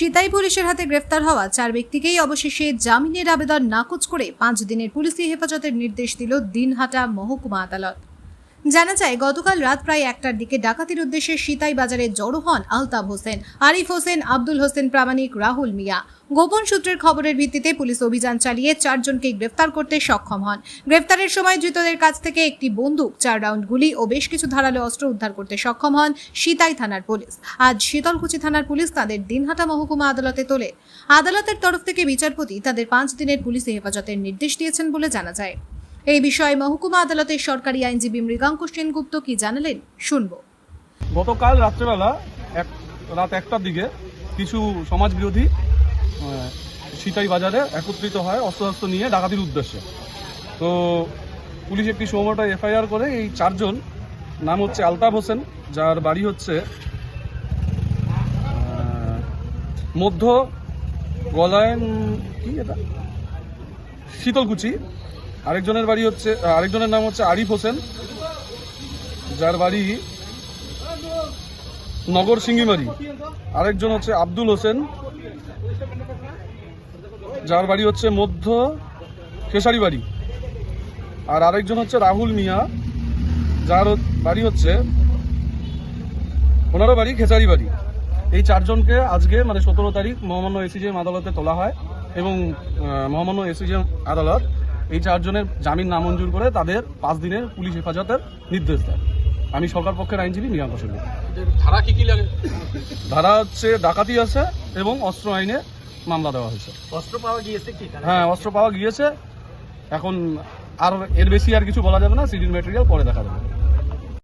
সিতাই পুলিশের হাতে গ্রেফতার হওয়া চার ব্যক্তিকেই অবশেষে জামিনের আবেদন নাকচ করে পাঁচ দিনের পুলিশি হেফাজতের নির্দেশ দিল দিনহাটা মহকুমা আদালত। জানা যায়, গতকাল রাত প্রায় একটার দিকে ডাকাতির উদ্দেশ্যে সিতাই বাজারে জড়ো হন আলতাব হোসেন, আরিফ হোসেন, আব্দুল হোসেন প্রামাণিক রাহুল মিয়া। গোপন সূত্রের খবরের ভিত্তিতে পুলিশ অভিযান চালিয়ে চারজনকে গ্রেফতার করতে সক্ষম হন। গ্রেফতারের সময় ধৃতদের কাছ থেকে একটি বন্দুক, চার রাউন্ড গুলি ও বেশ কিছু ধারালো অস্ত্র উদ্ধার করতে সক্ষম হন সিতাই থানার পুলিশ। আজ শীতলকুচি থানার পুলিশ তাদের দিনহাটা মহকুমা আদালতে তোলে। আদালতের তরফ থেকে বিচারপতি তাদের পাঁচ দিনের পুলিশি হেফাজতের নির্দেশ দিয়েছেন বলে জানা যায়। এই বিষয়ে মহকুমা আদালতের সরকারি আইনজীবী মৃগাঙ্ক সেনগুপ্ত কি জানালেন শুনব। গতকাল রাত্রেবেলা এক রাত একটার দিকে কিছু সমাজবিরোধী আহ, সিতাই বাজারে একত্রিত হয় অস্ত্রশস্ত্র নিয়ে ডাকাতির উদ্দেশ্যে। তো পুলিশ একটি সময় এফআইআর করে এই চারজন নাম হচ্ছে আলতাফ হোসেন যার বাড়ি হচ্ছে মধ্য গলায়ন কি এটা? শীতলকুচি। আরেকজনের বাড়ি হচ্ছে আরেকজনের নাম হচ্ছে আরিফ হোসেন, যার বাড়ি নগর সিঙ্গিমারি। আরেকজন হচ্ছে আব্দুল হোসেন, যার বাড়ি হচ্ছে মধ্য খেসারি বাড়ি আর আরেকজন হচ্ছে রাহুল মিয়া, যার বাড়ি হচ্ছে, ওনারও বাড়ি খেসারি বাড়ি এই চারজনকে আজকে মানে সতেরো তারিখ, মহামান্য এসিজিএম আদালতে তোলা হয় এবং মহামান্য এসিজিএম আদালত এই চারজনের জামিন নামঞ্জুর করে তাদের পাঁচ দিনের পুলিশ হেফাজতের নির্দেশ দেয়। আমি সরকার পক্ষের আইনজীবী মৃগাঙ্ক সেন। ধারা কি কি লাগে? ধারা হচ্ছে ডাকাতি আছে এবং অস্ত্র আইনে মামলা দেওয়া হয়েছে। অস্ত্র পাওয়া গিয়েছে কি হ্যাঁ অস্ত্র পাওয়া গিয়েছে। এখন আর এর বেশি আর কিছু বলা যাবে না সিডির ম্যাটেরিয়াল পরে দেখা যাবে।